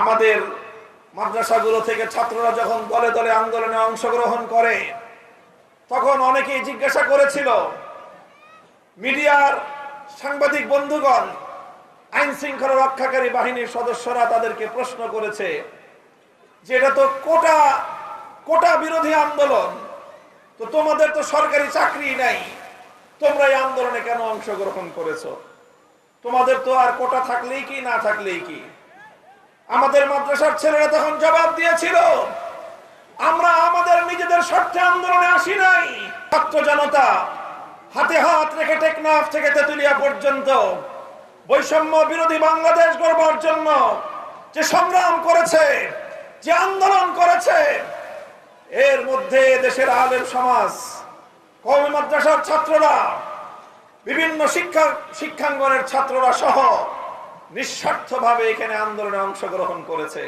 আমাদের মাদ্রাসাগুলো থেকে ছাত্ররা যখন দলে দলে আন্দোলনে অংশগ্রহণ করে, তখন অনেকেই জিজ্ঞাসা করেছিল, মিডিয়ার সাংবাদিক বন্ধুগণ, আইন শৃঙ্খলা রক্ষাকারী বাহিনীর সদস্যরা তাদেরকে প্রশ্ন করেছে যে এটা তো কোটা কোটা বিরোধী আন্দোলন, তো তোমাদের তো সরকারি চাকরি নাই, তোমরা এই আন্দোলনে কেন অংশগ্রহণ করেছ? তোমাদের তো আর কোটা থাকলেই কি, না থাকলেই কি? আমাদের মাদ্রাসার ছেলেরা তখন জবাব দিয়েছিল, আমরা আমাদের নিজেদের স্বার্থে আন্দোলনে আসি নাই। ছাত্র জনতা, হাতে হাত রেখে টেকনাফ থেকে তেতুলিয়া পর্যন্ত বৈষম্য বিরোধী বাংলাদেশ গড়বার জন্য যে সংগ্রাম করেছে, যে আন্দোলন করেছে, এর মধ্যে দেশের আলেম সমাজ, কওমি মাদ্রাসার ছাত্ররা, বিভিন্ন শিক্ষা, শিক্ষাঙ্গনের ছাত্ররা সহ নিঃস্বার্থভাবে এখানে আন্দোলনে অংশগ্রহণ করেছে।